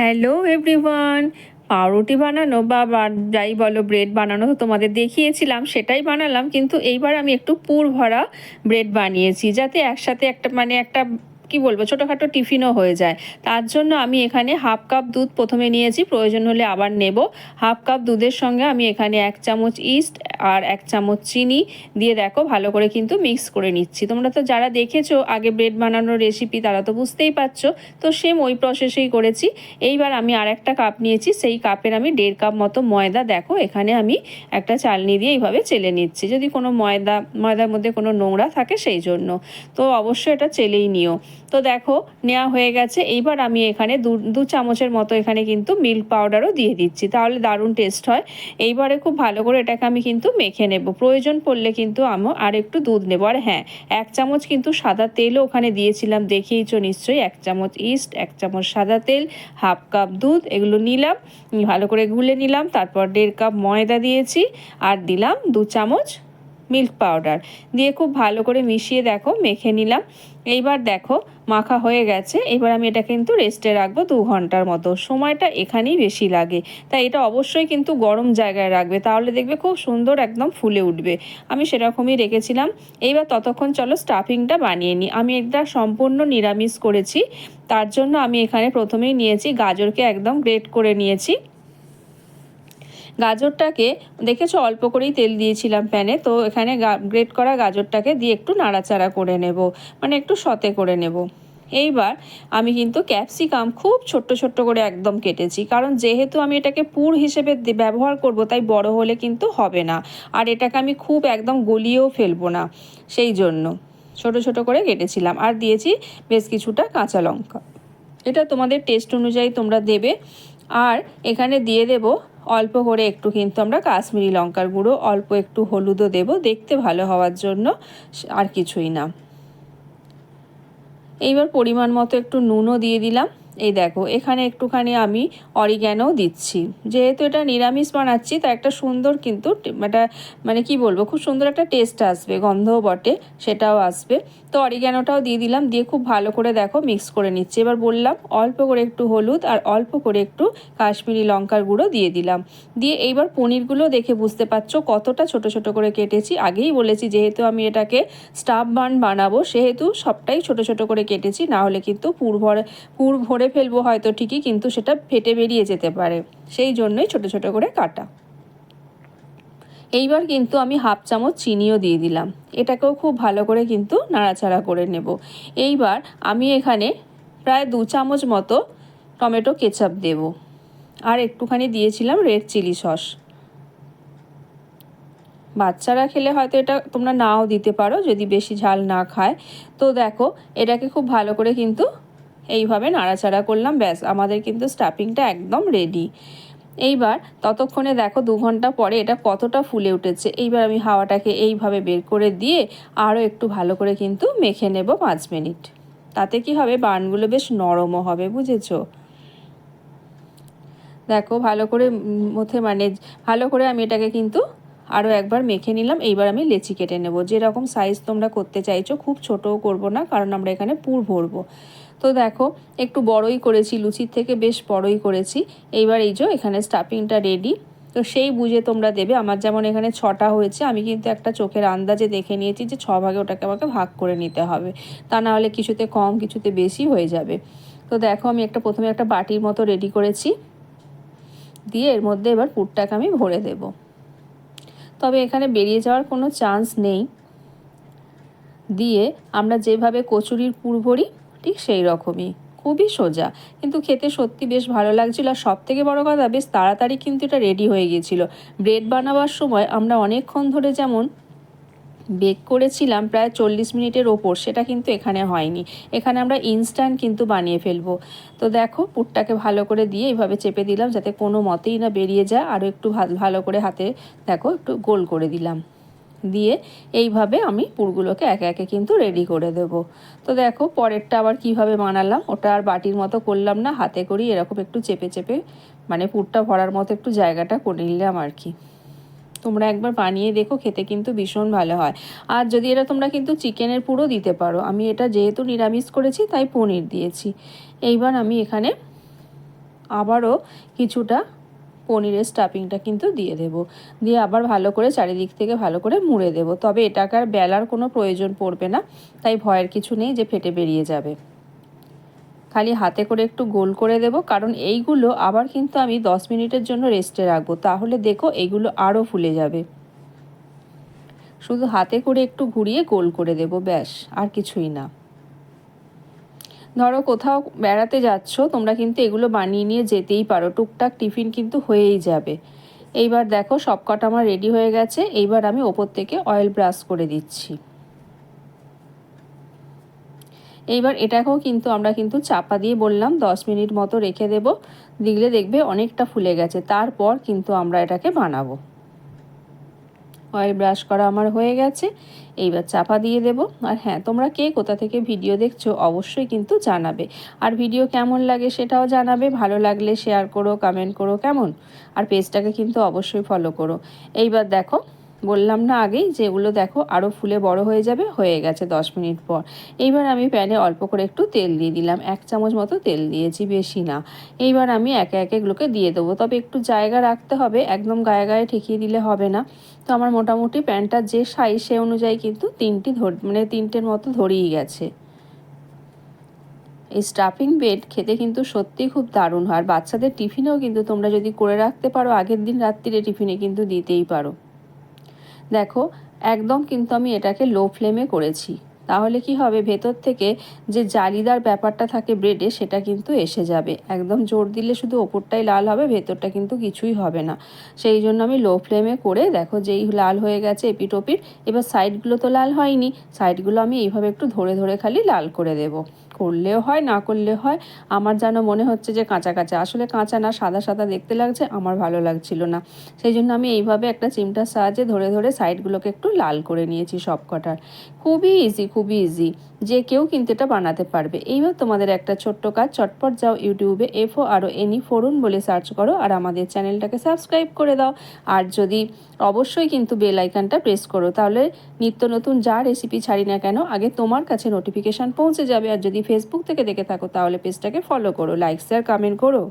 Hello everyone পাউরুটি বানানো বা যাই বলো ব্রেড বানানো তো তোমাদের দেখিয়েছিলাম, সেটাই বানালাম, কিন্তু এইবার আমি একটু পুর ভরা ব্রেড বানিয়েছি, যাতে একসাথে একটা মানে একটা, কি বলব, ছোটোখাটো টিফিনও হয়ে যায়। তার জন্য আমি এখানে হাফ কাপ দুধ প্রথমে নিয়েছি, প্রয়োজন হলে আবার নেব। হাফ কাপ দুধের সঙ্গে আমি এখানে এক চামচ ইস্ট আর এক চামচ চিনি দিয়ে দেখো, ভালো করে কিন্তু মিক্স করে নিচ্ছি। তোমরা তো যারা দেখেছ, আগে ব্রেড বানানোর রেসিপি তারা তো বুঝতেই পারছ। তো সেম ওই প্রসেসেই করেছি। এইবার আমি আর একটা কাপ নিয়েছি, সেই কাপের আমি দেড় কাপ মতো ময়দা দেখো, এখানে আমি একটা চালনি দিয়ে এইভাবে চেলে নিচ্ছি। যদি কোনো ময়দা, ময়দার মধ্যে কোনো নোংরা থাকে সেই জন্য। তো অবশ্যই এটা চেলেই নিও। তো দেখো নেওয়া হয়ে গেছে। এইবার আমি এখানে দু দু চামচের মতো এখানে কিন্তু মিল্ক পাউডারও দিয়ে দিচ্ছি। তাহলে দারুণ টেস্ট হয়। এইবারে খুব ভালো করে এটাকে আমি কিন্তু মেখে নেব। প্রয়োজন পড়লে কিন্তু আমি আর একটু দুধ নেব। আর হ্যাঁ এক চামচ কিন্তু সাদা তেলও ওখানে দিয়েছিলাম দেখেইছো নিশ্চয়ই। এক চামচ ইস্ট, এক চামচ সাদা তেল, হাফ কাপ দুধ, এগুলো নিলাম, ভালো করে গুলে নিলাম, তারপর দেড় কাপ ময়দা দিয়েছি, আর দিলাম দু চামচ মিল্ক পাউডার। দিয়ে খুব ভালো করে মিশিয়ে দেখো, মেখে নিলাম। এইবার দেখো, মাখা হয়ে গেছে। এবার আমি এটা কিন্তু রেস্টে রাখব দু ঘণ্টার মতো। সময়টা এখানেই বেশি লাগে। তাই এটা অবশ্যই কিন্তু গরম জায়গায় রাখবে। তাহলে দেখবে খুব সুন্দর একদম ফুলে উঠবে। আমি সেরকমই রেখেছিলাম। এইবার ততক্ষণ চলো স্টাফিংটা বানিয়ে নিই। আমি এটা সম্পূর্ণ নিরামিষ করেছি। তার জন্য আমি এখানে প্রথমেই নিয়েছি গাজরকে একদম গ্রেট করে নিয়েছি। গাজরটাকে দেখেছ অল্প করেই তেল দিয়েছিলাম প্যানে, তো এখানে গ্রেট করা গাজরটাকে দিয়ে একটু নাড়াচাড়া করে নেব মানে একটু সতে করে নেব। এইবার আমি কিন্তু ক্যাপসিকাম খুব ছোট্ট ছোট্ট করে একদম কেটেছি, কারণ যেহেতু আমি এটাকে পুর হিসেবে ব্যবহার করব, তাই বড় হলে কিন্তু হবে না, আর এটাকে আমি খুব একদম গলিয়েও ফেলব না, সেই জন্য ছোট ছোট করে কেটেছিলাম, আর দিয়েছি বেশ কিছুটা কাঁচা লঙ্কা। এটা তোমাদের টেস্ট অনুযায়ী তোমরা দেবে, আর এখানে দিয়ে দেব অল্প করে একটু কিন্তু আমরা কাশ্মীরি লঙ্কার গুঁড়ো, অল্প একটু হলুদও দেব। দেখতে ভালো হওয়ার জন্য আর কিছুই না। এইবার পরিমাণ মতো একটু নুনও দিয়ে দিলাম। এই দেখো, এখানে একটুখানি আমি অরিগ্যানো দিচ্ছি। যেহেতু এটা নিরামিষ বানাচ্ছি, তা একটা সুন্দর কিন্তু টে- একটা মানে কি বলব, খুব সুন্দর একটা টেস্ট আসবে, গন্ধও বটে, সেটাও আসবে। তো অরিগ্যানোটাও দিয়ে দিলাম, দিয়ে খুব ভালো করে দেখো মিক্স করে নিচ্ছি। এবার বললাম অল্প করে একটু হলুদ আর অল্প করে একটু কাশ্মীরি লঙ্কার গুঁড়ো দিয়ে দিলাম। দিয়ে এইবার পনিরগুলো দেখে বুঝতে পারছ কতটা ছোট ছোট করে কেটেছি। আগেই বলেছি যেহেতু আমি এটাকে স্টাফ বান বানাবো, সেহেতু সবটাই ছোট ছোট করে কেটেছি, না হলে কিন্তু পুর ভরে পুর ভরে ফেলব হয়তো ঠিকই, কিন্তু সেটা ফেটে বেরিয়ে যেতে পারে। সেই জন্যই ছোট ছোট করে কাটা। এইবার কিন্তু আমি হাফ চামচ চিনিও দিয়ে দিলাম। এটাকেও খুব ভালো করে কিন্তু নাড়াচাড়া করে নেব। এইবার আমি এখানে প্রায় দু চামচ মতো টমেটো কেচাপ দেব। আর একটুখানি দিয়েছিলাম রেড চিলি সস। বাচ্চারা খেলে হয়তো এটা তোমরা নাও দিতে পারো, যদি বেশি ঝাল না খায়। তো দেখো, এটাকে খুব ভালো করে কিন্তু এইভাবে নাড়াচাড়া করলাম, ব্যাস, আমাদের কিন্তু স্টাফিংটা একদম রেডি এইবার ততক্ষণে দেখো দু ঘণ্টা পরে এটা কতটা ফুলে উঠেছে। এইবার আমি হাওয়াটাকে এইভাবে বের করে দিয়ে আরও একটু ভালো করে কিন্তু মেখে নেব পাঁচ মিনিট। তাতে কি হবে? বানগুলো বেশ নরমও হবে, বুঝেছ? দেখো ভালো করে মধ্যে মানে ভালো করে আমি এটাকে কিন্তু আরও একবার মেখে নিলাম। এইবার আমি লেচি কেটে নেব। যেরকম সাইজ তোমরা করতে চাইছো, খুব ছোটও করব না, কারণ আমরা এখানে পুর ভরবো। তো দেখো, একটু বড়ই করেছি, লুচির থেকে বেশ বড়ই করেছি। এইবার এই যে এখানে স্টাফিংটা রেডি তো সেই বুঝে তোমরা দেবে। আমার যেমন এখানে ছটা হয়েছে, আমি কিন্তু একটা চোখের আন্দাজে দেখে নিয়েছি যে ছ ভাগে ওটাকে আমাকে ভাগ করে নিতে হবে। তা না হলে কিছুতে কম, কিছুতে বেশি হয়ে যাবে। তো দেখো, আমি একটা প্রথমে একটা বাটির মতো রেডি করেছি। দিয়ে এর মধ্যে এবার পুরটাকে আমি ভরে দেব। তবে এখানে বেরিয়ে যাওয়ার কোনো চান্স নেই। দিয়ে আমরা যেভাবে কচুরির পুর ভরি ঠিক সেই রকমই। খুবই সোজা। কিন্তু খেতে সত্যি বেশ ভালো লাগছিল আর সব থেকে বড় কথা, বেশ তাড়াতাড়ি কিন্তু এটা রেডি হয়ে গিয়েছিল ব্রেড বানাবার সময় আমরা অনেকক্ষণ ধরে যেমন বেক করেছিলাম প্রায় চল্লিশ মিনিটের ওপর, সেটা কিন্তু এখানে হয়নি। এখানে আমরা ইনস্ট্যান্ট কিন্তু বানিয়ে ফেলব। তো দেখো, পুরটাকে ভালো করে দিয়ে এইভাবে চেপে দিলাম যাতে কোনো মতেই না বেরিয়ে যায়। আরও একটু ভালো করে হাতে, দেখো, একটু গোল করে দিলাম। দিয়ে এইভাবে আমি পুরগুলোকে একে একে কিন্তু রেডি করে দেব। তো দেখো, পরেরটা আবার কীভাবে বানালাম, ওটা আর বাটির মতো করলাম না, হাতে করি এরকম একটু চেপে চেপে মানে পুরটা ভরার মতো একটু জায়গাটা করে নিলাম আর কি। তোমরা একবার বানিয়ে দেখো, খেতে কিন্তু ভীষণ ভালো হয়। আর যদি এটা তোমরা কিন্তু চিকেনের পুরো দিতে পারো, আমি এটা যেহেতু নিরামিষ করেছি, তাই পনির দিয়েছি। এইবার আমি এখানে আবারও কিছুটা পনিরের স্টাফিংটা কিন্তু দিয়ে দেব। দিয়ে আবার ভালো করে চারিদিক থেকে ভালো করে মুড়ে দেব। তবে এটাকে আর বেলার কোনো প্রয়োজন পড়বে না, তাই ভয়ের কিছু নেই যে ফেটে বেরিয়ে যাবে। খালি হাতে করে একটু গোল করে দেব, কারণ এইগুলো আবার কিন্তু আমি দশ মিনিটের জন্য রেস্টে রাখব। তাহলে দেখো এইগুলো আরও ফুলে যাবে। শুধু হাতে করে একটু ঘুরিয়ে গোল করে দেব, ব্যাস, আর কিছুই না। ধরো কোথাও বেড়াতে যাচ্ছ, তোমরা কিন্তু এগুলো বানিয়ে নিয়ে যেতেই পারো। টুকটাক টিফিন কিন্তু হয়েই যাবে। এইবার দেখো সব কটা আমার রেডি হয়ে গেছে, এইবার আমি ওপর থেকে অয়েল ব্রাশ করে দিচ্ছি। এইবার এটাকেও কিন্তু আমরা কিন্তু চাপা দিয়ে বললাম, দশ মিনিট মতো রেখে দেব, দিলে দেখবে অনেকটা ফুলে গেছে। তারপর কিন্তু আমরা এটাকে বানাবো। অয়েল ব্রাশ করা আমার হয়ে গেছে। এইবার চাপা দিয়ে দেব। আর হ্যাঁ তোমরা কে কোথা থেকে ভিডিও দেখছ অবশ্যই কিন্তু জানাবে। আর ভিডিও কেমন লাগে সেটাও জানাবে। ভালো লাগলে শেয়ার করো কমেন্ট করো, কেমন? আর পেজটাকে কিন্তু অবশ্যই ফলো করো। এইবার দেখো বললাম না আগেই যে এগুলো দেখো আরও ফুলে বড় হয়ে যাবে, হয়ে গেছে দশ মিনিট পর। এইবার আমি প্যানে অল্প করে একটু তেল দিয়ে দিলাম, এক চামচ মতো তেল দিয়েছি, বেশি না। এইবার আমি একে একে এগুলোকে দিয়ে দেবো। তবে একটু জায়গা রাখতে হবে, একদম গায়ে গায়ে ঠেকিয়ে দিলে হবে না। তো আমার মোটামুটি প্যান্টটার যে সাইজ সে অনুযায়ী কিন্তু তিনটি ধর মানে তিনটের মতো ধরেই গেছে। এই স্টাফিং বেড খেতে কিন্তু সত্যিই খুব দারুণ হয়। আর বাচ্চাদের টিফিনেও কিন্তু তোমরা যদি করে রাখতে পারো, আগের দিন রাত্রিরে টিফিনে কিন্তু দিতেই পারো। দেখো, একদম কিন্তু আমি এটাকে লো ফ্লেমে করেছি। তাহলে কি হবে? ভেতর থেকে যে জালিদার ব্যাপারটা থাকে ব্রেডে সেটা কিন্তু এসে যাবে। একদম জোর দিলে শুধু ওপরটাই লাল হবে, ভেতরটা কিন্তু কিছুই হবে না। সেই জন্য আমি লো ফ্লেমে করে, দেখো যেই লাল হয়ে গেছে এপিটোপির, এবার সাইডগুলো তো লাল হয়নি। সাইডগুলো আমি এইভাবে একটু ধরে ধরে খালি লাল করে দেবো। করলেও হয়, না করলেও হয়, আমার যেন মনে হচ্ছে যে কাঁচা কাঁচা। আসলে কাঁচা না, সাদা সাদা দেখতে লাগছে, আমার ভালো লাগছিল না। সেই জন্য আমি এইভাবে একটা চিমটার সাহায্যে ধরে ধরে সাইডগুলোকে একটু লাল করে নিয়েছি সব কটার খুবই ইজি খুবই ইজি যে কেউ কিন্তু এটা বানাতে পারবে। এইবার তোমাদের একটা ছোট্ট কাজ, চটপট যাও ইউটিউবে এফও আরও এনি ফোরুন বলে সার্চ করো আর আমাদের চ্যানেলটাকে সাবস্ক্রাইব করে দাও। আর যদি অবশ্যই কিন্তু বেল আইকনটা প্রেস করো, তাহলে নিত্য নতুন যা রেসিপি ছাড়ি না কেন, আগে তোমার কাছে নোটিফিকেশান পৌঁছে যাবে। আর যদি ফেসবুক থেকে দেখে থাকো তাহলে পেজটাকে ফলো করো লাইক শেয়ার কমেন্ট করো।